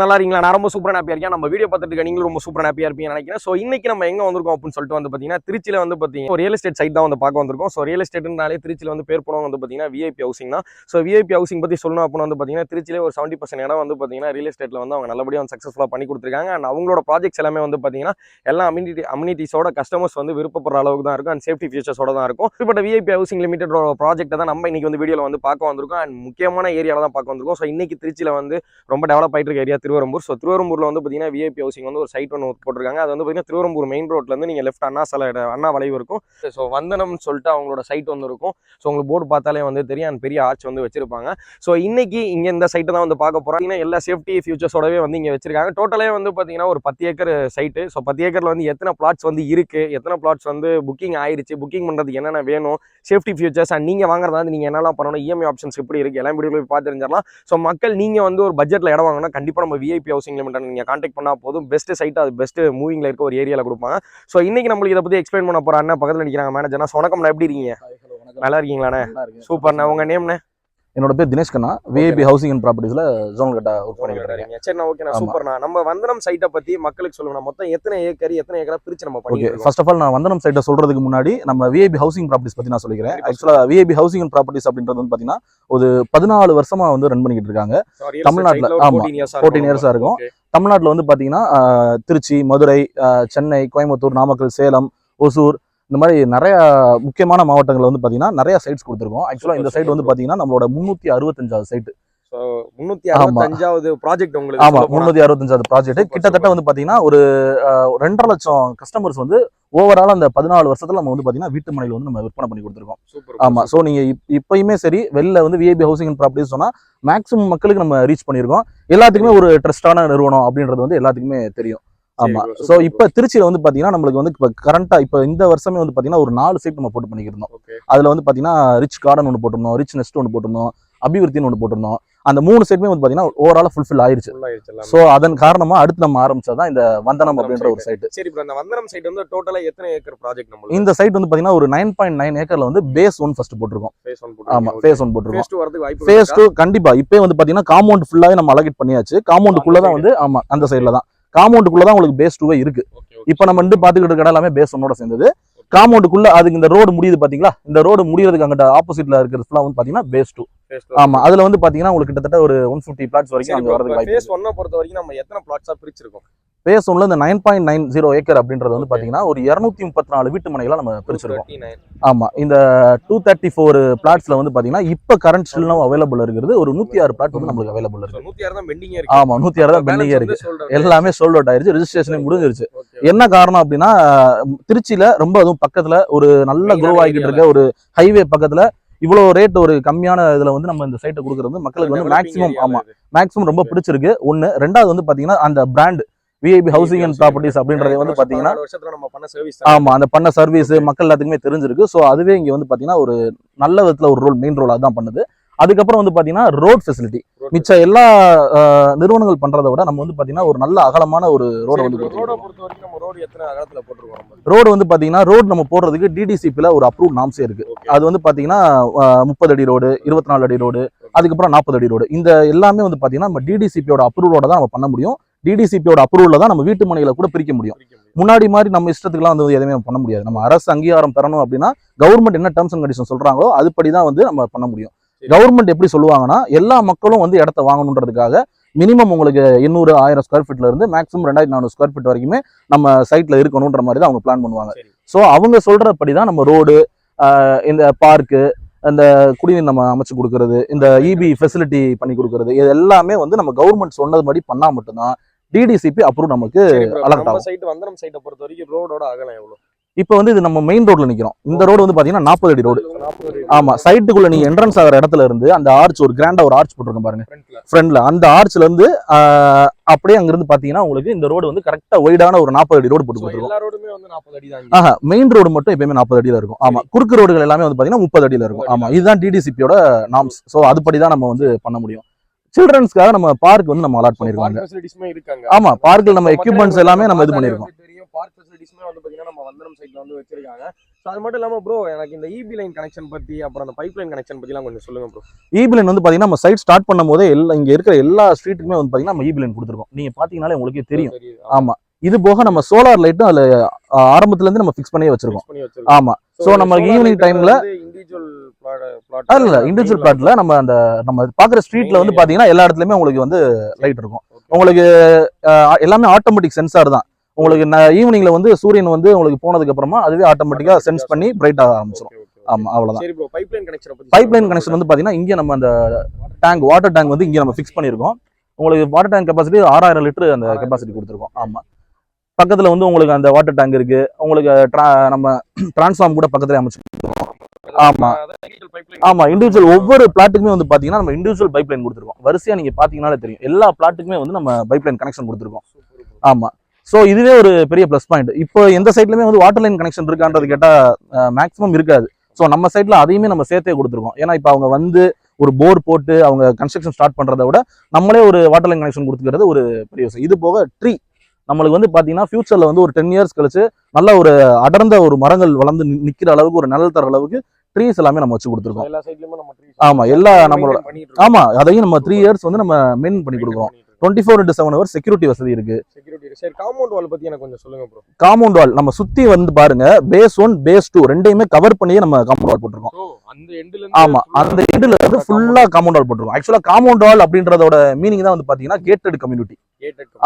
நல்லா இருக்கீங்களா? நான் ரொம்ப சூப்பராக ஹாப்பியாக இருக்கேன். நம்ம வீடியோ பார்த்துட்டு நீங்களும் ரொம்ப சூப்பராக ஹாப்பியாக இருப்பீங்கன்னு நினைக்கிறேன். ஸோ இன்னைக்கு நம்ம எங்க வந்திருக்கோம் அப்படின்னு சொல்லிட்டு வந்து பார்த்தீங்கன்னா திருச்சியில் வந்து பார்த்தீங்கன்னா ஒரு ரியல் எஸ்டேட் சைட் தான் வந்து பார்க்க வந்திருக்கோம். ஸோ ரியல் எஸ்டேட்னாலே திருச்சியில் வந்து பேர் போனவங்க வந்து பார்த்தீங்கன்னா விஐபி ஹவுசிங் தான். ஸோ விஐபி ஹவுசிங் பற்றி சொல்லணும் அப்படின்னு வந்து பார்த்தீங்கன்னா திருச்சியிலே ஒரு செவன்ட்டி பர்சன்ட் இடம் வந்து பார்த்தீங்கன்னா ரியல் எஸ்டேட்டில் வந்து அவங்க நல்லபடியாக வந்து சக்ஸஸ்ஃபுல்லாக பண்ணி கொடுத்துருக்காங்க. அண்ட் அவங்களோட ப்ராஜெக்ட்ஸ் எல்லாமே வந்து பார்த்தீங்கன்னா எல்லா அம்யூனிட்டி அம்யூனிட்டிஸோட கஸ்டமர்ஸ் வந்து விருப்பப்படுற அளவுக்கு தான் இருக்கும். அண்ட் சேஃப்டி ஃபீச்சர்ஸோட தான் இருக்கும். இப்போ விஐபி ஹவுசிங் லிமிடெட் ப்ராஜெக்ட்டை தான் நம்ம இன்னைக்கு வந்து வீடியோவில் வந்து பார்க்க வந்திருக்கோம். அண்ட் முக்கியமான ஏரியாவில் தான் பார்க்க வந்திருக்கோம். ஸோ இன்னைக்கு திருச்சியில் வந்து ரொம்ப டெவலப் ஆகிட்டு இருக்க ஏரியா திருவரம்பூர் ஸோ திருவரம்பூரில் வந்து பார்த்தீங்கன்னா விஐபி ஹவுசிங் வந்து ஒரு சைட் ஒன்று போட்டிருக்காங்க. அது வந்து பார்த்தீங்கன்னா திருவரம்பூர் மெயின் ரோட்லேருந்து நீங்கள் லெஃப்ட் அண்ணா சில அண்ணா வளைவு இருக்கும். ஸோ வந்தனம்னு சொல்லிட்டு அவங்களோட சைட் வந்து இருக்கும். ஸோ உங்களுக்கு போர்டு பார்த்தாலே வந்து தெரியும். அந்த பெரிய ஆர்ச் வந்து வச்சிருப்பாங்க. ஸோ இன்னைக்கு இங்கே இந்த சைட்டை தான் வந்து பார்க்க போகிறோம் எல்லா சேஃப்டி ஃபியூச்சர்ஸோடவே வந்து இங்கே வச்சிருக்காங்க. டோட்டலே வந்து பார்த்தீங்கன்னா ஒரு பத்து ஏக்கர் சைட்டு ஸோ பத்து ஏக்கரில் வந்து எத்தனை பிளாட்ஸ் வந்து இருக்குது எத்தனை பிளாட்ஸ் வந்து புக்கிங் ஆயிடுச்சு புக்கிங் பண்ணுறதுக்கு என்னென்ன வேணும்? சேஃப்டி ஃபியூச்சர்ஸ் அண்ட் நீங்கள் வாங்குறதா வந்து நீங்கள் என்னெல்லாம் பண்ணணும்? இஎம்ஐ ஆப்ஷன்ஸ் எப்படி இருக்குது எல்லாம் வீடியோ போய் பார்த்து ஸோ மக்கள் நீங்கள் வந்து ஒரு பட்ஜெட்டில் இடம் வாங்கினா கண்டிப்பாக நம்ம விஐபி ஹவுசிங் லிமிட் நீங்கள் கான்டாக்ட் பண்ணால் போதும். பெஸ்ட் சைட் அது. பெஸ்ட் மூவிங்கில் இருக்க ஒரு ஏரியாவில் கொடுப்பாங்க. ஸோ இன்னைக்கு நம்மளுக்கு இதை பற்றி எக்ஸ்பிளைன் பண்ண போகிற அண்ணன் பக்கத்தில் நிற்கிறாங்க மேனேஜர்னா வணக்கம்ண்ணா எப்படி இருக்கீங்க? நல்லா இருக்கீங்களாண்ணே? சூப்பர்ண்ணா உங்கள் நேம்ண்ணே என்னோட பேர் Dinesh Kanna. VIP housing and ப்ராப்பர்ட்டிஸ்ல zone கட்டா ஒர்க் பண்ணிட்டு இருக்கேன். ஓகேண்ணா ஆமா. சூப்பர்ண்ணா நம்ம வந்தனம் சைட்டை பத்தி மக்களுக்கு சொல்லுங்க. மொத்தம் எத்தனை ஏக்கர் எத்தனை ஏக்கரா பிரிச்சு நம்ம ஓகே ஃபர்ஸ்ட் ஆஃப் ஆல் நான் வந்தனம் சைட்டை சொல்றதுக்கு முன்னாடி நம்ம விஐபி ஹவுசிங் ப்ராப்பர்ட்டிஸ் பத்தி நான் சொல்லிக்கிறேன். ஆக்சுவலா விஐபி ஹவுசிங் அண்ட் ப்ராப்பர்ட்டிஸ் அப்படின்றது வந்து பாத்தீங்கன்னா ஒரு பதினாலு வருஷமா வந்து ரன் பண்ணிக்கிட்டு இருக்காங்க. தமிழ்நாட்டுல, ஆமா, 14 years ஆ இருக்கும். தமிழ்நாட்டில் வந்து பாத்தீங்கன்னா திருச்சி மதுரை சென்னை கோயம்புத்தூர் நாமக்கல் சேலம் ஒசூர் இந்த மாதிரி நிறைய முக்கியமான மாவட்டங்கள் வந்து பாத்தீங்கன்னா நிறைய சைட்ஸ் கொடுத்துருக்கோம் ஆக்சுவலா இந்த சைட் வந்து super. பாத்தீங்கன்னா நம்மளோட முன்னூத்தி அறுபத்தஞ்சாவது சைட் முன்னூத்தி. அறுபத்தஞ்சாவது ப்ராஜெக்ட் கிட்டத்தட்ட. வந்து பாத்தீங்கன்னா ஒரு ரெண்டரை லட்சம் கஸ்டமர்ஸ் வந்து ஓவரால் அந்த பதினாலு வருஷத்துல நம்ம வந்து பாத்தீங்கன்னா வீட்டு மனையில வந்து நம்ம விற்பனை பண்ணி கொடுத்துருக்கோம் ஆமா. சோ நீங்க இப்- இப்பயுமே சரி வெளில வந்து விஐபி ஹவுசிங் ப்ராப்பர்ட்டிஸ் சொன்னா மேக்ஸிமம் மக்களுக்கு நம்ம ரீச் பண்ணியிருக்கோம் எல்லாத்துக்குமே ஒரு ட்ரஸ்டான நிறுவனம் அப்படின்றது வந்து எல்லாத்துக்குமே தெரியும் ஆமா. bro. இப்ப திருச்சியில வந்து பாத்தீங்கன்னா நம்மளுக்கு வந்து இப்ப கரண்டா இப்ப இந்த வருஷமே வந்து பாத்தீங்கன்னா ஒரு நாலு சைட் நம்ம போட்டு பண்ணிக்கிருந்தோம். அதுல வந்து பாத்தீங்கன்னா ரிச் கார்டன் ஒன்று போட்டிருந்தோம் ரிச் நெஸ்ட் ஒன்று போட்டிருந்தோம் அபிவிருத்தின்னு ஒன்று போட்டிருந்தோம். அந்த மூணு சைட்டுமே வந்து பாத்தீங்கன்னா ஓவரால் ஃபுல்ஃபில் ஆயிருச்சு. சோ அதன் காரணமா அடுத்து நம்ம ஆரம்பிச்சதான் இந்த வந்தனம் அப்படின்ற ஒரு சைட் சரி இந்த வந்தனம் சைட் வந்து டோட்டலா எத்தனை ஏக்கர் ப்ராஜெக்ட் நம்மளுக்கு? இந்த சைட் வந்து பாத்தீங்கன்னா ஒரு நைன் பாயிண்ட் நைன் ஏக்கர்ல வந்து பேஸ் ஒன் ஃபர்ஸ்ட் போட்டிருக்கோம். ஃபேஸ் 1 ஆமா ஃபேஸ் ஒன் போட்டிருக்கோம். ஃபேஸ் 2 வரதுக்கு வாய்ப்பு ஃபேஸ் டூ கண்டிப்பா. இப்பே வந்து பாத்தீங்கன்னா காம்பவுண்ட் ஃபுல்லாவே நம்ம அலகேட் பண்ணியாச்சு. காம்பவுண்டுக்குள்ள தான் வந்து ஆமா அந்த சைடுல தான் காம்பவுண்டுக்குள்ள தான் உங்களுக்கு பேஸ் டூவே இருக்கு. இப்போ நம்ம வந்து பாத்துக்கிட்டு இருக்க இடம் எல்லாமே பேஸ் ஒன்னோட சேர்ந்தது. காம்பவுண்டுக்குள்ள அதுக்கு இந்த ரோடு முடியுது பாத்தீங்களா இந்த ரோடு முடியறதுக்கு அங்கிட்ட ஆப்போசிட்ல இருக்கிறது ஃபுல்லா வந்து பாத்தீங்கன்னா பேஸ் டூ ஆமா அதுல வந்து பாத்தீங்கன்னா உங்களுக்கு கிட்டத்தட்ட ஒரு ஒன் ஃபிஃப்டி பிளாட்ஸ் வரைக்கும் அங்க வரதுக்கு வாய்ப்பு ஃபேஸ் 1 பொறுத்த வரைக்கும் நம்ம எத்தனை பிளாட்ஸா பிரிச்சிருக்கோம்? பேஸ் ஒன்ல இந்த nine point nine zero acre அப்படின்றது வந்து பாத்தீங்கன்னா ஒரு இருநூத்தி முப்பத்தி நாலு வீட்டு மனைகளை நம்ம பிரிச்சிருக்கோம். 39 ஆமா இந்த டூ தேர்ட்டி ஃபோர் பிளாட்ஸ்ல வந்து பாத்தீங்கன்னா இப்ப கரண்ட் ஸ்டில் அவைலபிள் இருக்கிறது ஒரு நூத்தி ஆறு பிளாட் வந்து நம்மளுக்கு அவைலபிள் இருக்கு. 106 தான் பெண்டிங் இருக்கு. ஆமா நூத்தி ஆறு தான் பெண்டிங்கே இருக்கு. எல்லாமே சோல்ட் அவுட் ஆயிருச்சு ரெஜிஸ்ட்ரேஷனே முடிஞ்சிருச்சு. என்ன காரணம் அப்படின்னா திருச்சியில ரொம்ப அதுவும் பக்கத்துல ஒரு நல்ல க்ரோ ஆகிட்டு இருக்க ஒரு ஹைவே பக்கத்துல இவ்வளவு ரேட் ஒரு கம்மியான இதுல வந்து நம்ம இந்த சைட்டை கொடுக்கறது வந்து மக்களுக்கு வந்து மேக்ஸிமம் area ஆமா இது. மேக்ஸிமம் ரொம்ப பிடிச்சிருக்கு. ஒண்ணு ரெண்டாவது வந்து பாத்தீங்கன்னா அந்த brand VIP housing and properties அப்படின்றத வந்து வருஷம், பாத்தீங்கன்னா 16 வருஷத்துல நம்ம பண்ண சர்வீஸ் ஆமா அந்த பண்ண சர்வீஸ் மக்கள் எல்லாத்துக்குமே தெரிஞ்சிருக்கு. ஸோ அதுவே இங்க வந்து பாத்தீங்கன்னா ஒரு நல்ல விதத்துல ஒரு ரோல் மெயின் ரோல் அதான் பண்ணுது. அதுக்கப்புறம் வந்து பாத்தீங்கன்னா ரோட் ஃபெசிலிட்டி மிச்ச எல்லா நிறுவனங்கள் பண்றதை விட நம்ம வந்து பாத்தீங்கன்னா ஒரு நல்ல அகலமான ஒரு ரோட வந்து ரோட வந்து பாத்தீங்கன்னா ரோடு நம்ம போடுறதுக்கு டிடிசிபில ஒரு அப்ரூவ் நாம்ஸே இருக்கு. அது வந்து பாத்தீங்கன்னா முப்பது அடி ரோடு இருபத்தி நாலு அடி ரோடு அதுக்கப்புறம் நாற்பது அடி ரோடு இந்த எல்லாமே வந்து பாத்தீங்கன்னா நம்ம டிடிசிபியோட அப்ரூவோட தான் நம்ம பண்ண முடியும். டிடிசிபியோட அப்ரூவல்ல தான் நம்ம வீட்டு மனைகளை கூட பிரிக்க முடியும். முன்னாடி மாதிரி நம்ம இஷ்டத்துக்குலாம் வந்து எதுவுமே பண்ண முடியாது நம்ம அரசு அங்கீகாரம் பெறணும் அப்படின்னா கவர்மெண்ட் என்ன டேர்ம்ஸ் அண்ட் கண்டிஷன் சொல்றாங்களோ அதுபடி தான் வந்து நம்ம பண்ண முடியும். கவர்மெண்ட் எப்படி சொல்லுவாங்கன்னா எல்லா மக்களும் வந்து இடத்த வாங்கணுன்றதுக்காக மினிமம் உங்களுக்கு எண்ணூறு ஆயிரம் ஸ்கொயர் ஃபீட்ல இருந்து மேக்ஸிமம் ரெண்டாயிரத்தி நானூறு ஸ்கொயர் ஃபீட் வரைக்குமே நம்ம சைட்ல இருக்கணுன்ற மாதிரி தான் அவங்க பிளான் பண்ணுவாங்க. ஸோ அவங்க சொல்றபடி தான் நம்ம ரோடு இந்த பார்க்கு இந்த குடிநீர் நம்ம அமைச்சு கொடுக்கறது இந்த இபி ஃபெசிலிட்டி பண்ணி கொடுக்கறது இது எல்லாமே வந்து நம்ம கவர்மெண்ட் சொன்னது மாதிரி பண்ணா மட்டும்தான் டிடிசிபி அப்ரூவ் நமக்கு நம்ம ஆகும். சைட் வந்தனம் சைட்டை பொறுத்த வரைக்கும் ரோடோட அகலம் எவ்வளவு இப்போ வந்து இது நம்ம மெயின் ரோட்ல நிக்கிறோம். இந்த ரோடு வந்து பாத்தீங்கன்னா நாற்பது அடி ரோடு 40 அடி. ஆமா சைட்டுக்குள்ள நீங்க என்ட்ரன்ஸ் ஆகிற இடத்துல இருந்து அந்த ஆர்ச் ஒரு கிராண்டா ஒரு ஆர்ச் போட்டிருக்கோம் பாருங்க. ஃப்ரண்ட்ல அந்த ஆர்ச்ல இருந்து அப்படியே அங்க இருந்து பாத்தீங்கன்னா உங்களுக்கு இந்த ரோடு வந்து கரெக்டா ஒய்டான ஒரு நாற்பது அடி ரோடு போட்டு கொடுத்துருக்கோம் எல்லா ரோடுமே வந்து 40 அடி தான் இங்க. ஆஹா மெயின் ரோடு மட்டும் எப்பயுமே நாற்பது அடியில இருக்கும். ஆமா குறுக்கு ரோடுகள் எல்லாமே வந்து பாத்தீங்கன்னா முப்பது அடியில இருக்கும். ஆமா இதுதான் டிடிசிபியோட நாம்ஸ் ஸோ அதுபடி தான் நம்ம வந்து பண்ண முடியும். சில்ட்ரன்ஸ்க்காக நம்ம பார்க் வந்து நம்ம அலாட் இருக்காங்க. ஆமா, park ல நம்ம மக்களே எல்லாமே நம்ம இது பண்ணிருக்கோம். பார்க் ஃபெசிலிட்டிஸ்மே வந்து பாத்தீங்கன்னா நம்ம வந்தனம் சைட்ல வந்து வச்சிருக்காங்க. ஸோ அது மட்டும் இல்லாம ப்ரோ எனக்கு இந்த இபி லைன் கனெக்ஷன் பத்தி அப்புறம் அந்த பைப் லைன் கனெக்ஷன் பத்திலாம் கொஞ்சம் சொல்லுங்க ப்ரோ ஈபிலைன் வந்து பாத்தீங்கன்னா நம்ம சைட் ஸ்டார்ட் பண்ணும்போதே எல்லா இங்க இருக்கிற எல்லா ஸ்ட்ரீட்டுக்குமே வந்து பாத்தீங்கன்னா நம்ம ஈபிலைன் கொடுத்துருக்கோம். நீங்க பாத்தீங்கன்னாலே உங்களுக்கே தெரியும். ஆமா. இது போக நம்ம சோலார் லைட்டும் அதுல ஆரம்பத்துல இருந்து நம்ம ஃபிக்ஸ் பண்ணியே வச்சிருக்கோம். பண்ணி வச்சிருக்கோம் ஆமா So, நம்ம evening timeல- இண்டிவிஜுவல் பிளாட் அது இல்ல இண்டிவிஜுவல் பிளாட்ல நம்ம அந்த நம்ம பாக்குற ஸ்ட்ரீட்ல வந்து பாத்தீங்கன்னா எல்லா இடத்துலயுமே உங்களுக்கு வந்து லைட் இருக்கும். உங்களுக்கு எல்லாமே ஆட்டோமேட்டிக் சென்சார் தான். உங்களுக்கு ஈவினிங்ல வந்து சூரியன் வந்து உங்களுக்கு போனதுக்கு அப்புறமா அதுவே ஆட்டோமேட்டிக்கா சென்ஸ் பண்ணி பிரைட் ஆக ஆரம்பிச்சிடும் ஆமா அவ்வளவுதான். பைப் லைன் கனெக்ஷன் வந்து பாத்தீங்கன்னா இங்க நம்ம அந்த டேங்க் வாட்டர் டேங்க் வந்து இங்க நம்ம ஃபிக்ஸ் பண்ணிருக்கோம். உங்களுக்கு வாட்டர் டேங்க் கெபாசிட்டி ஆறாயிரம் லிட்டர் அந்த கெபாசிட்டி கொடுத்துருக்கோம். ஆமா. பக்கத்துல வந்து உங்களுக்கு அந்த வாட்டர் டேங்க் இருக்கு. உங்களுக்கு நம்ம டிரான்ஸ்ஃபார்ம் கூட பக்கத்துல அமைச்சு ஆமா. ஆமா இண்டிவிஜுவல் ஒவ்வொரு பிளாட்டுக்குமே வந்து பாத்தீங்கன்னா நம்ம இண்டிவிஜுவல் பைப் லைன் கொடுத்துருக்கோம். வரிசையா நீங்க பாத்தீங்கன்னாலே தெரியும். எல்லா பிளாட்டுக்குமே வந்து நம்ம பைப் லைன் கனெக்ஷன் கொடுத்துருக்கோம். ஆமா. ஸோ இதுவே ஒரு பெரிய ப்ளஸ் பாயிண்ட் இப்போ எந்த சைட்லயுமே வந்து வாட்டர் லைன் கனெக்ஷன் இருக்கான்றது கேட்டா மேக்ஸிமம் இருக்காது. ஸோ நம்ம சைட்ல அதையுமே நம்ம சேர்த்தே கொடுத்துருக்கோம். ஏன்னா இப்போ அவங்க வந்து ஒரு போர் போட்டு அவங்க கன்ஸ்ட்ரக்ஷன் ஸ்டார்ட் பண்றதை விட நம்மளே ஒரு வாட்டர் லைன் கனெக்ஷன் கொடுத்துக்கிறது ஒரு பெரிய விஷயம். இது போக ட்ரீ நம்மளுக்கு வந்து பாத்தீங்கன்னா ஃபியூச்சர்ல வந்து ஒரு டென் இயர்ஸ் கழிச்சு நல்ல ஒரு அடர்ந்த ஒரு மரங்கள் வளர்ந்து நி- நிக்கிற அளவுக்கு ஒரு நிழல் தர அளவுக்கு ட்ரீஸ் எல்லாமே நம்ம வச்சு கொடுத்துருக்கோம். எல்லா சைட்லயுமே நம்ம trees ஆமா, எல்லா நம்மளோட- பண்ணிட்டு ஆமா அதையும் நம்ம த்ரீ இயர்ஸ் வந்து நம்ம மெயின் பண்ணி கொடுக்குறோம். Twenty four into seven hour security வசதி இருக்கு. சரி காம்பவுண்ட் வால் பத்தி எனக்கு கொஞ்சம் சொல்லுங்க ப்ரோ காம்பவுண்ட் வால் நம்ம சுத்தி வந்து பாருங்க பேஸ் ஒன் பேஸ் டூ ரெண்டையுமே கவர் பண்ணியே நம்ம காம்பவுண்ட் வால் போட்டிருக்கோம். ஆமா அந்த எண்டுல வந்து ஃபுல்லா காம்பவுண்ட் வால் போட்டிருக்கோம். ஆக்சுவலா காம்பவுண்ட் வால் அப்படின்றதோட மீனிங் தான் வந்து பாத்தீங்கன்னா கேட்டட் கம்யூனிட்டி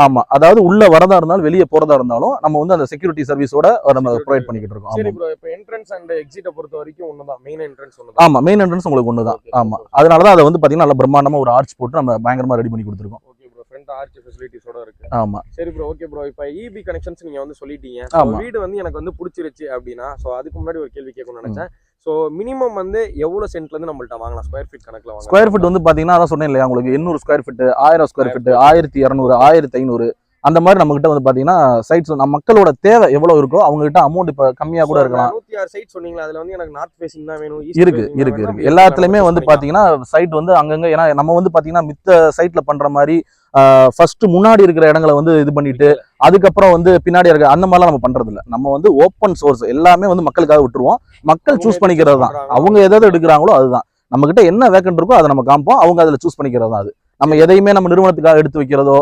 ஆமா அதாவது உள்ள வரதா இருந்தாலும் வெளியே போறதா இருந்தாலும் நம்ம வந்து அந்த செக்யூரிட்டி சர்வீஸோட நம்ம. ப்ரொவைட் பண்ணிக்கிட்டு இருக்கோம். சரி ப்ரோ இப்போ என்ட்ரன்ஸ் அண்ட் எக்ஸிட்ட பொறுத்த வரைக்கும் ஒண்ணுதான். மெயின் என்ட்ரன்ஸ் ஒண்ணுதான். ஆமா மெயின் என்ட்ரன்ஸ் உங்களுக்கு ஒண்ணுதான். ஆமா. super. அதனாலதான் அதை வந்து பாத்தீங்கன்னா நல்ல பிரம்மாண்டமா ஒரு ஆர்ச் போட்டு நம்ம பயங்கரமா ரெடி பண்ணி கொடுத்துருக்கோம். ஆர்ச் ஃபெசிலிட்டிஸோட இருக்கு. ஆமா. சரி ப்ரோ ஓகே ப்ரோ இப்போ இபி கனெக்ஷன்ஸ் நீங்க வந்து சொல்லிட்டீங்க. வீடு வந்து எனக்கு வந்து பிடிச்சிருச்சு அப்படின்னா ஸோ அதுக்கு முன்னாடி ஒரு கேள்வி கேட்கணும்னு நினைச்சேன். ஸோ மினிமம் வந்து எவ்வளவு சென்ட்ல இருந்து நம்மள்ட்ட வாங்கலாம்? ஸ்கொயர் ஃபீட் கணக்குல ஸ்கொயர் ஃபீட் வந்து பாத்தீங்கன்னா அதான் சொன்னேன் இல்லையா உங்களுக்கு எண்ணூறு ஸ்கொயர் ஃபீட் ஆயிரம் ஸ்கொயர் ஃபீட் ஆயிரத்தி இரநூறு ஆயிரத்தி ஐநூறு அந்த மாதிரி நம்ம கிட்ட வந்து பாத்தீங்கன்னா சைட்ஸ் நம்ம மக்களோட தேவை எவ்வளவு இருக்கோ அவங்க கிட்ட அமௌண்ட் இப்ப கம்மியா கூட இருக்கலாம். நூத்தி ஆறு சைட் சொன்னீங்களா அதுல வந்து எனக்கு நார்த் ஃபேசிங் தான் வேணும் இருக்கு இருக்கு இருக்கு. எல்லாத்துலயுமே வந்து. பாத்தீங்கன்னா சைட் வந்து அங்கங்க ஏன்னா நம்ம வந்து பாத்தீங்கன்னா மித்த சைட்ல பண்ற மாதிரி ஃபர்ஸ்ட் முன்னாடி இருக்கிற இடங்களை வந்து இது பண்ணிட்டு அதுக்கப்புறம் வந்து பின்னாடி இருக்க அந்த மாதிரிலாம் நம்ம பண்றது இல்ல நம்ம வந்து ஓப்பன் சோர்ஸ் எல்லாமே வந்து மக்களுக்காக விட்டுருவோம். மக்கள் சூஸ் பண்ணிக்கிறது தான். அவங்க எதை எதை எடுக்கிறாங்களோ அதுதான். நம்ம கிட்ட என்ன வேக்கண்ட் இருக்கோ அதை நம்ம காமிப்போம். அவங்க அதுல சூஸ் பண்ணிக்கிறது தான் அது. நம்ம எதையுமே நம்ம நிறுவனத்துக்காக எடுத்து வைக்கிறதோ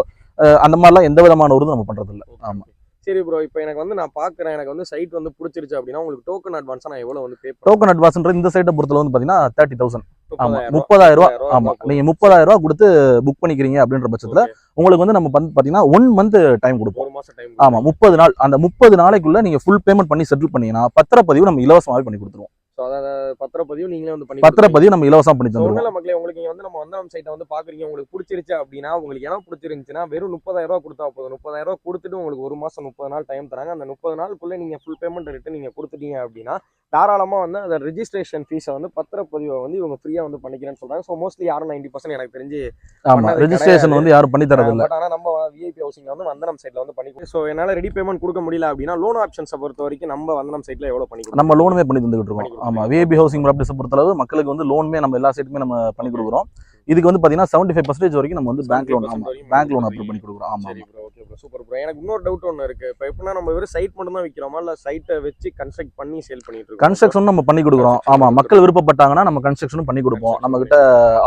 அந்த மாதிரிலாம் எந்த விதமான ஒரு நம்ம பண்றது இல்ல Okay, ஆமா. okay. சரி ப்ரோ இப்போ எனக்கு வந்து நான் பாக்குறேன். எனக்கு வந்து சைட் வந்து பிடிச்சிருச்சு அப்படின்னா உங்களுக்கு டோக்கன் அட்வான்ஸா நான் எவ்வளவு வந்து பே டோக்கன் அட்வான்ஸ்ன்ற இந்த சைட்டை பொறுத்தல வந்து பாத்தீங்கன்னா தேர்ட்டி தௌசண்ட் ஆமா முப்பதாயிரம் ரூபாய் ஆமா நீங்க முப்பதாயிரம் ரூபாய் கொடுத்து புக் பண்ணிக்கிறீங்க அப்படின்ற பட்சத்துல உங்களுக்கு வந்து நம்ம வந்து பாத்தீங்கன்னா ஒன் மந்த் டைம் கொடுப்போம். ஒரு மாசம் டைம் ஆமா முப்பது நாள். அந்த முப்பது நாளைக்குள்ள நீங்க ஃபுல் பேமெண்ட் பண்ணி செட்டில் பண்ணீங்கன்னா பத்திரப்பதிவு நம்ம இலவசமாவே பண்ணி கொடுத்துருவோம். பத்திரப்பதிவு நீங்களே வந்து பண்ணி பத்திரப்பதிவு நம்ம இலவசம் பண்ணி ஸோ தந்துருவோம். மக்களே உங்களுக்கு இங்க வந்து நம்ம வந்தனம் சைட்டை வந்து பாக்குறீங்க. உங்களுக்கு பிடிச்சிருச்சு அப்படின்னா உங்களுக்கு இடம் பிடிச்சிருந்துச்சுன்னா வெறும் முப்பதாயிரம் ரூபா கொடுத்தா போதும். முப்பதாயிரம் ரூபா கொடுத்துட்டு உங்களுக்கு ஒரு மாசம் முப்பது நாள் டைம் தராங்க. அந்த முப்பது நாளுக்குள்ள நீங்க ஃபுல் பேமெண்ட் ரிட்டு நீங்க கொடுத்துட்டீங்க அப்படின்னா தாராளமா வந்து அந்த ரெஜிஸ்ட்ரேஷன் ஃபீஸை வந்து பத்திரப்பதிவை வந்து இவங்க ஃப்ரீயா வந்து பண்ணிக்கிறேன்னு சொல்றாங்க. ஸோ மோஸ்ட்லி யாரும் நைன்டி பர்சன்ட் எனக்கு தெரிஞ்சு ஆமா. பண்ணது ரெஜிஸ்ட்ரேஷன். வந்து யாரும் பண்ணி தரது இல்ல பட் ஆனா நம்ம விஐபி ஹவுசிங்ல வந்து வந்தனம் சைட்ல வந்து பண்ணி ஸோ என்னால ரெடி பேமெண்ட் கொடுக்க முடியல அப்படின்னா லோன் ஆப்ஷன்ஸை பொறுத்த வரைக்கும் நம்ம வந்தனம் சைட்ல எவ்வளவு பண்ணி? நம்ம லோனுமே பண்ணி தந்துகிட்டு இருக்கோம். பண்ணி ஆமா விஐபி ஹவுசிங் ப்ராப்பர்ட்டிஸ் பொறுத்தளவு மக்களுக்கு வந்து லோனுமே நம்ம எல்லா சைட்டுமே நம்ம பண்ணி கொடுக்குறோம். இதுக்கு வந்து பாத்தீங்கன்னா செவன்டி ஃபைவ் பர்சன்டேஜ் வரைக்கும் நம்ம வந்து பேங்க் லோன் 75% ஆமா வரைக்கும் பேங்க் லோன் அப்ரூவ் பண்ணி கொடுக்குறோம். ஆமா சரி bro okay bro super bro எனக்கு இன்னொரு டவுட் ஒன்று இருக்கு. இப்போ எப்படின்னா நம்ம வெறும் சைட் மட்டும் தான் விற்கிறோமா இல்லை சைட்டை வச்சு கன்ஸ்ட்ரக்ட் பண்ணி சேல் பண்ணிட்டு இருக்கோம்? கன்ஸ்ட்ரக்ஷன் நம்ம பண்ணி கொடுக்குறோம். Construction ஆமா பண்ணி மக்கள் விருப்பப்பட்டாங்கன்னா நம்ம கன்ஸ்ட்ரக்ஷனும் பண்ணி கொடுப்போம். நம்ம கிட்ட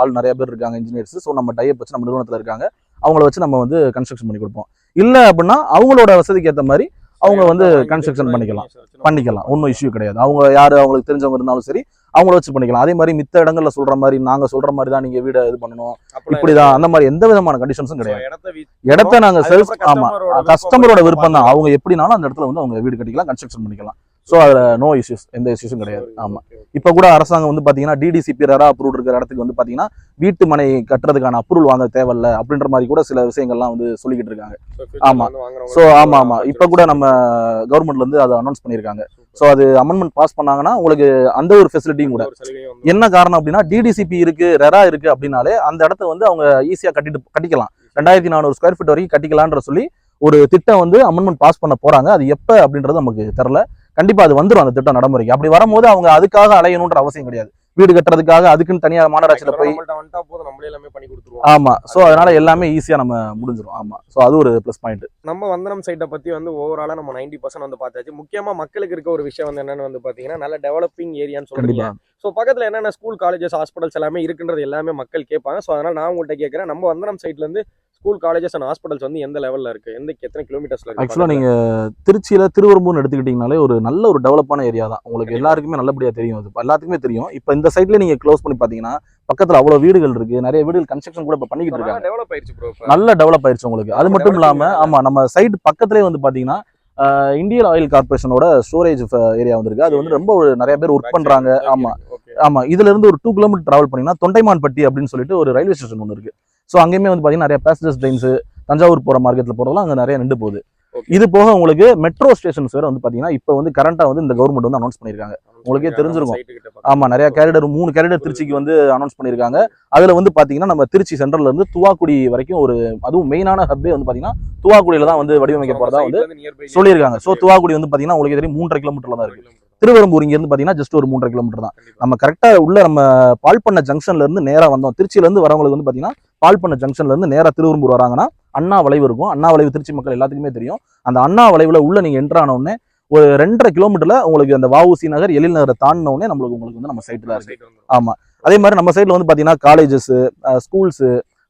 ஆள் நிறைய பேர் இருக்காங்க இன்ஜினியர்ஸ் ஸோ நம்ம டைப் வச்சு நம்ம நிறுவனத்துல இருக்காங்க. அவங்கள வச்சு நம்ம வந்து கன்ஸ்ட்ரக்ஷன் பண்ணி கொடுப்போம். இல்ல அப்படின்னா அவங்களோட வசதிக்கு ஏத்த மாதிரி அவங்க வந்து construction பண்ணிக்கலாம். பண்ணிக்கலாம். ஒன்றும் இஷ்யூ கிடையாது. அவங்க யாரு அவங்களுக்கு தெரிஞ்சவங்க இருந்தாலும் சரி அவங்கள வச்சு பண்ணிக்கலாம். அதே மாதிரி மித்த இடங்கள்ல சொல்ற மாதிரி நாங்க சொல்ற மாதிரி தான் நீங்க வீடை இது பண்ணணும். இப்படிதான் அந்த மாதிரி எந்த விதமான கண்டிஷன்ஸும் கிடையாது. இடத்த நாங்க செல்ஃப் ஆமா கஸ்டமரோட விருப்பம் தான். அவங்க எப்படினாலும் அந்த இடத்துல வந்து அவங்க வீடு கட்டிக்கலாம் கன்ஸ்ட்ரக்ஷன் பண்ணிக்கலாம். ஸோ அதுல நோ இஷ்யூஸ் எந்த இஷ்யூஸும் கிடையாது. ஆமா. இப்போ கூட அரசாங்கம் வந்து பாத்தீங்கன்னா டிடிசிபி ரெரா அப்ரூவ் இருக்கிற இடத்துக்கு வந்து பாத்தீங்கன்னா வீட்டு மனை கட்டுறதுக்கான அப்ரூவல் வாங்க தேவையில்ல அப்படின்ற மாதிரி கூட சில விஷயங்கள்லாம் வந்து சொல்லிக்கிட்டு இருக்காங்க. ஆமா. ஸோ ஆமா ஆமா. இப்போ கூட நம்ம கவர்மெண்ட்ல இருந்து அதை அனௌன்ஸ் பண்ணியிருக்காங்க. ஸோ அது அமெண்ட்மெண்ட் பாஸ் பண்ணாங்கன்னா உங்களுக்கு அந்த ஒரு ஃபெசிலிட்டியும் கூட. என்ன காரணம் அப்படின்னா டிடிசிபி இருக்கு ரெரா இருக்கு அப்படின்னாலே அந்த இடத்த வந்து அவங்க ஈஸியா கட்டிட்டு கட்டிக்கலாம். ரெண்டாயிரத்தி நானூறு ஸ்கொயர் ஃபீட் வரைக்கும் கட்டிக்கலான்ற சொல்லி ஒரு திட்டம் வந்து அமெண்ட்மெண்ட் பாஸ் பண்ண போறாங்க. அது எப்ப அப்படின்றது நமக்கு தெரியல. கண்டிப்பா அது வந்துரும் அந்த திட்டம் நடைமுறைக்கு. அப்படி வரும்போது அவங்க அதுக்காக அலையணுன்ற அவசியம் கிடையாது. வீடு கட்டுறதுக்காக அதுக்குன்னு தனியா மாநகராட்சியில போய் நம்மள்ட்ட வந்துட்டா போதும். நம்மளே எல்லாமே பண்ணி கொடுத்துருவோம். ஆமா. சோ அதனால எல்லாமே ஈஸியா நம்ம முடிஞ்சிரும். ஆமா. சோ அது ஒரு ப்ளஸ் பாயிண்ட் நம்ம வந்தனம் சைட்டை பத்தி வந்து ஓவராலா நம்ம நைன்டி பர்சன்ட் வந்து பார்த்தாச்சு. முக்கியமா மக்களுக்கு இருக்க ஒரு விஷயம் வந்து என்னன்னு வந்து பாத்தீங்கன்னா நல்ல டெவலப்பிங் ஏரியான்னு சொல்றீங்க. கண்டிப்பா. ஸோ பக்கத்துல என்னென்ன ஸ்கூல் காலேஜஸ் ஹாஸ்பிட்டல்ஸ் எல்லாமே இருக்குன்றது எல்லாமே மக்கள் கேட்பாங்க. ஸோ அதனால நான் உங்கள்கிட்ட கேட்கறேன். நம்ம வந்தனம் சைட்ல இருந்து ஸ்கூல் காலேஜஸ் அண்ட் ஹாஸ்பிட்டல்ஸ் வந்து எந்த லெவல்ல இருக்கு? எந்த எத்தனை கிலோமீட்டர்ஸ்ல இருக்கு ஆக்சுவலா நீங்க திருச்சியில திருவரம்பூர்னு எடுத்துக்கிட்டீங்கனாலே ஒரு நல்ல ஒரு டெவலப்பான ஏரியா தான். உங்களுக்கு. எல்லாருக்குமே நல்லபடியா தெரியும் அது. எல்லாத்துக்குமே தெரியும். இப்போ இந்த சைட்ல நீங்க க்ளோஸ் பண்ணி பாத்தீங்கன்னா பக்கத்துல அவ்வளவு வீடுகள் இருக்கு. நிறைய வீடுகள் கன்ஸ்ட்ரக்ஷன் கூட இப்ப பண்ணிக்கிட்டு இருக்காங்க. டெவலப் ஆயிருச்சு ப்ரோ நல்ல டெவலப் ஆயிருச்சு உங்களுக்கு. அது மட்டும் இல்லாம developing ஆமா நம்ம சைடு பக்கத்துலேயே வந்து பாத்தீங்கன்னா இந்தியன் ஆயில் கார்பரேஷனோட ஸ்டோரேஜ் ஏரியா வந்திருக்கு. அது வந்து ரொம்ப நிறைய பேர் ஒர்க் பண்றாங்க. ஆமா. ஆமா இதுல இருந்து ஒரு டூ கிலோமீட்டர் டிராவல் பண்ணீங்கன்னா தொண்டைமான்பட்டி அப்படின்னு சொல்லிட்டு ஒரு ரயில்வே ஸ்டேஷன் ஒன்று இருக்கு. ஸோ அங்கேயுமே வந்து பாத்தீங்கன்னா நிறைய பேசஞ்சர்ஸ் ட்ரெயின்ஸ் தஞ்சாவூர் போற மார்க்கெட்ல போறதெல்லாம் அங்க நிறைய நின்று போகுது. இது போக உங்களுக்கு மெட்ரோ ஸ்டேஷன்ஸ் வேற வந்து பாத்தீங்கன்னா இப்போ வந்து கரண்டா வந்து இந்த கவர்மெண்ட் வந்து அனௌன்ஸ் பண்ணிருக்காங்க. உங்களுக்கே தெரிஞ்சிருக்கும். ஆமா நிறைய கேரிடர் மூணு கேரிடர் திருச்சிக்கு வந்து அனௌன்ஸ் பண்ணிருக்காங்க. அதுல வந்து பாத்தீங்கன்னா நம்ம திருச்சி சென்ட்ரல்ல இருந்து துவாக்குடி வரைக்கும் ஒரு அதுவும் மெயினான ஹப்பே வந்து பாத்தீங்கன்னா துவாக்குடியில தான் வந்து வடிவமைக்க போறதா வந்து சொல்லியிருக்காங்க. ஸோ துவாக்குடி வந்து பாத்தீங்கன்னா உங்களுக்கு தெரியும் மூன்றரை கிலோமீட்டர்ல தான் இருக்கு. திருவரம்பூர் இங்க இருந்து பாத்தீங்கன்னா ஜஸ்ட் ஒரு மூன்றரை கிலோமீட்டர் தான். நம்ம கரெக்டா உள்ள நம்ம பால்பண்ண ஜங்ஷன்ல இருந்து நேரா வந்தோம். திருச்சியில இருந்து வரவங்களுக்கு வந்து பாத்தீங்கன்னா பால்பண்ண ஜங்ஷன்ல இருந்து நேரா திருவரம்பூர் வராங்கன்னா அண்ணா வளைவு இருக்கும். அண்ணா வளைவு திருச்சி மக்கள் எல்லாத்துக்குமே தெரியும். அந்த அண்ணா வளைவுல உள்ள நீங்க என்ட்ரு ஆன உடனே ஒரு ரெண்டரை கிலோமீட்டர்ல உங்களுக்கு அந்த வஉசி நகர் எழில் நகரை தாண்டின உடனே நம்மளுக்கு உங்களுக்கு வந்து நம்ம சைட்டு தான் இருக்கு. ஆமா. அதே மாதிரி நம்ம சைடுல வந்து பாத்தீங்கன்னா காலேஜஸ் ஸ்கூல்ஸ்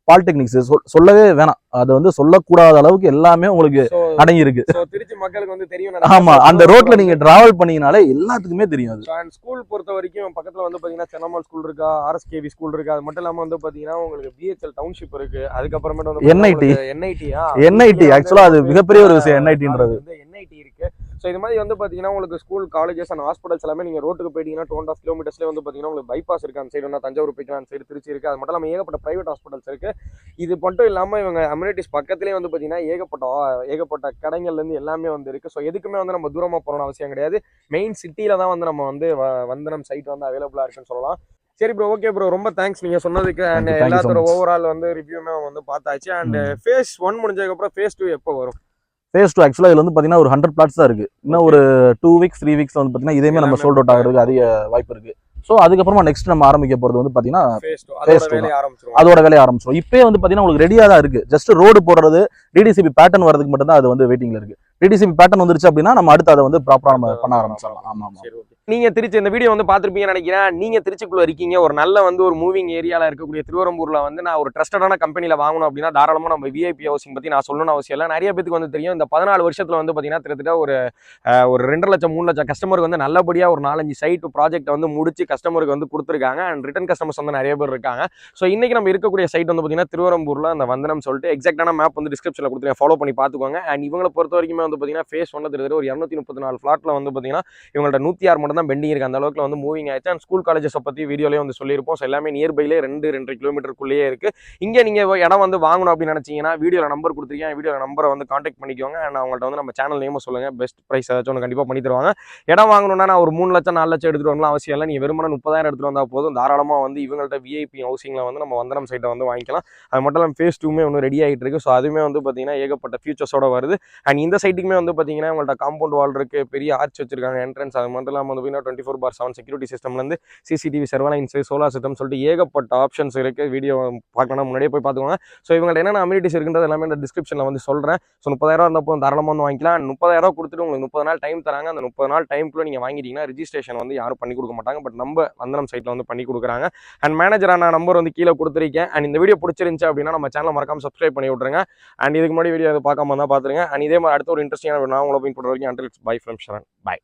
பாலிடெக்னிக்ஸ் சொல்லவே வேணாம். அது வந்து சொல்லக்கூடாத அளவுக்கு எல்லாமே உங்களுக்கு அடங்கி இருக்கு திருச்சி மக்களுக்கு வந்து தெரியும் ஆமா அந்த ரோட்ல நீங்க டிராவல் பண்ணீங்கனாலே எல்லாத்துக்குமே தெரியும் அது. ஸ்கூல் பொறுத்த வரைக்கும் பக்கத்துல வந்து பாத்தீங்கன்னா சென்னம்மாள் ஸ்கூல் இருக்கா ஆர்எஸ்கேவி ஸ்கூல் இருக்கு அது மட்டும் இல்லாம வந்து பாத்தீங்கன்னா உங்களுக்கு பிஹெச்எல் டவுன்ஷிப் இருக்கு. அதுக்கப்புறமேட்டு வந்து NIT. என்ஐடியா NIT, actually அது மிகப்பெரிய ஒரு விஷயம், NIT ன்றது. என்ஐடி இருக்கு. ஸோ இது மாதிரி வந்து பாத்தீங்கன்னா உங்களுக்கு ஸ்கூல் காலேஜஸ் அண்ட் ஹாஸ்பிட்டல்ஸ் எல்லாமே நீங்க ரோட்டுக்கு போயிட்டீங்கன்னா டூ அண்ட் ஆஃப் கிலோமீட்டர்ஸ்ல வந்து பாத்தீங்கன்னா உங்களுக்கு பைபாஸ் இருக்கு. அந்த சைடு தஞ்சாவூர் போய்க்கலாம் அந்த சைடு திருச்சி இருக்கு. அது மட்டும் இல்லாம ஏகப்பட்ட பிரைவேட் ஹாஸ்பிட்டல்ஸ் இருக்கு. இது மட்டும் இல்லாம இவங்க அம்யூனிட்டிஸ் பக்கத்துலேயே வந்து பாத்தீங்கன்னா ஏகப்பட்ட ஏகப்பட்ட கடைகள்ல இருந்து எல்லாமே வந்து இருக்கு. ஸோ எதுக்குமே வந்து நம்ம தூரமா போகணும்னு அவசியம் கிடையாது. மெயின் சிட்டில தான் வந்து நம்ம வந்து வ- வந்தனம் சைட் வந்து அவைலபிளா இருக்குன்னு சொல்லலாம். சரி ப்ரோ ஓகே ப்ரோ ரொம்ப தேங்க்ஸ் நீங்க சொன்னதுக்கு. அண்ட் எல்லாத்தோட. ஓவரால் வந்து ரிவ்யூமே வந்து பார்த்தாச்சு. அண்ட் ஃபேஸ் ஒன் முடிஞ்சதுக்கு அப்புறம் ஃபேஸ் டூ எப்போ வரும்? ஃபேஸ் டூ ஆக்சுவலா இதுல வந்து பாத்தீங்கன்னா ஒரு ஹண்ட்ரட் பிளாட்ஸ் தான் இருக்கு. இன்னும் ஒரு டூ வீக்ஸ் த்ரீ வீக்ஸ் வந்து பாத்தீங்கன்னா இதேமே நம்ம சோல்ட் அவுட் ஆகிறதுக்கு அதிக வாய்ப்பு இருக்கு. ஸோ அதுக்கப்புறமா நெக்ஸ்ட் நம்ம ஆரம்பிக்க போறது வந்து Phase அதோட வேலையை ஆரம்பிச்சிடும் இப்பயே வந்து பாத்தீங்கன்னா உங்களுக்கு ரெடியா தான் இருக்கு. ஜஸ்ட் ரோடு போடுறது டிடிசிபி பேட்டர்ன் வரதுக்கு மட்டும் தான் அது வந்து வெயிட்டிங்ல இருக்கு. டிடிசிபி பேட்டர்ன் வந்துருச்சு அப்படின்னா நம்ம அடுத்து அதை வந்து ப்ராப்பரா நம்ம பண்ண ஆரம்பிச்சிடலாம். ஆமா ஆமா. நீங்கள் திருச்சி இந்த வீடியோ வந்து பார்த்துருப்பீங்கன்னு நினைக்கிறேன். நீங்கள் திருச்சிக்குள்ள இருக்கீங்க. ஒரு நல்ல வந்து ஒரு மூவிங் ஏரியாவில் இருக்கக்கூடிய திருவரம்பூரில் வந்து நான் ஒரு ட்ரஸ்டடான கம்பெனியில் வாங்கணும் அப்படின்னா தாராளமாக நம்ம விஐபி ஹவுசிங் பற்றி நான் சொல்லணும்னு அவசியம் இல்லை. நிறைய பேருக்கு வந்து தெரியும். இந்த பதினாலு வருஷத்தில் வந்து பார்த்தீங்கன்னா கிட்டத்தட்ட ஒரு ஒரு ரெண்டு லட்சம் மூணு லட்சம் கஸ்டமருக்கு வந்து நல்லபடியாக ஒரு நாலஞ்சு சைட் ப்ராஜெக்ட் வந்து முடிச்சு கஸ்டமருக்கு வந்து கொடுத்துருக்காங்க. அண்ட் ரிட்டன் கஸ்டமர்ஸ் வந்து நிறைய பேர் இருக்காங்க. ஸோ இன்றைக்கி நம்ம இருக்கக்கூடிய சைட் வந்து பார்த்தீங்கன்னா திருவரம்பூரில் அந்த வந்தனம் சொல்லிட்டு எக்ஸாக்டான மேப் வந்து டிஸ்கிரிப்ஷனில் கொடுத்துருக்கேன். ஃபாலோ பண்ணி பார்த்துக்கோங்க. அண்ட் இவங்களை பொறுத்த வரைக்குமே வந்து பார்த்தீங்கன்னா ஃபேஸ் ஒன்று கிட்டத்தட்ட ஒரு இரநூத்தி முப்பத்தி நாலு ஃப்ளாட்டில் வந்து பார்த்தீங்கன்னா இவங்கள்ட்ட நூற்றி ஆறு மட்டும் தான் பெண்டிங் இருக்குது அந்த அளவுக்கு வந்து மூவிங் ஆயிடுச்சு. அண்ட் ஸ்கூல் காலேஜஸை பற்றி வீடியோலேயே வந்து சொல்லியிருப்போம். ஸோ எல்லாமே நியர்பைலே ரெண்டு ரெண்டு கிலோமீட்டருக்குள்ளேயே இருக்குது இங்கே நீங்கள் இடம் வந்து வாங்கணும் அப்படின்னு நினச்சிங்கன்னா வீடியோவில் நம்பர் கொடுத்துருக்கேன் வீடியோவில் நம்பரை வந்து காண்டாக்ட் பண்ணிக்கோங்க. அண்ட் அவங்கள்ட்ட வந்து நம்ம சேனல் நேமும் சொல்லுங்கள் பெஸ்ட் ப்ரைஸ் ஏதாச்சும் ஒன்று கண்டிப்பாக பண்ணி தருவாங்க. இடம் வாங்கணும்னா நான் ஒரு மூணு லட்சம் நாலு லட்சம் எடுத்துகிட்டு வரலாம் அவசியம் இல்லை. நீங்கள் வெறுமனே முப்பதாயிரம் எடுத்துகிட்டு வந்தால் போதும். தாராளமாக வந்து இவங்கள்ட்ட விஐபி ஹவுசிங்கில் வந்து நம்ம வந்தனம் சைட்டை வந்து வாங்கிக்கலாம். அது மட்டும் இல்லாமல் ஃபேஸ் டூமே ஒன்று ரெடி ஆகிட்டு இருக்குது ஸோ அதுவுமே வந்து பார்த்தீங்கன்னா ஏகப்பட்ட ஃபியூச்சர்ஸோட வருது. அண்ட் இந்த சைட்டுக்குமே வந்து பார்த்தீங்கன்னா உங்கள்ட்ட காம்பவுண்ட் வால் இருக்குது பெரிய ஆர்ச் வச்சிருக்காங்க. என்ட்ரன்ஸ் அது மட்டும் இல்லாமல் வந்து பார்த்தீங்கன்னா twenty four four seven security சிஸ்டம்லேருந்து CCTV surveillance solar system சொல்லிட்டு ஏகப்பட்ட ஆப்ஷன்ஸ் இருக்குது வீடியோ பார்க்கணும் முன்னாடியே போய் பார்த்துக்கோங்க. ஸோ இவங்கள்ட்ட என்னென்ன அம்யூனிட்டிஸ் இருக்குன்றது எல்லாமே இந்த டிஸ்கிரிப்ஷனில் வந்து சொல்கிறேன் ஸோ முப்பதாயிரம் இருந்தப்போ தாராளமாக வந்து வாங்கிக்கலாம். முப்பதாயிரம் கொடுத்துட்டு உங்களுக்கு முப்பது நாள் டைம் தராங்க. அந்த முப்பது நாள் டைம்க்குள்ளே நீங்கள் வாங்கிட்டீங்கன்னா ரிஜிஸ்ட்ரேஷன் வந்து யாரும் பண்ணி கொடுக்க மாட்டாங்க. பட் நம்ம வந்தனம் சைட்டில் வந்து பண்ணி கொடுக்குறாங்க. அண்ட் மேனேஜரான நம்பர் வந்து கீழே கொடுத்துருக்கேன். அண்ட் இந்த வீடியோ பிடிச்சிருந்துச்சு அப்படின்னா நம்ம சேனல் மறக்காம சப்ஸ்கிரைப் பண்ணி விட்ருங்க அண்ட் இதுக்கு முன்னாடி வீடியோ பார்க்காம தான் பார்த்துருங்க. அண்ட் இதே மாதிரி அடுத்த ஒரு இன்ட்ரெஸ்டிங்கான நான் உங்களை போய் போடுற வரைக்கும் until bye from Sharan bye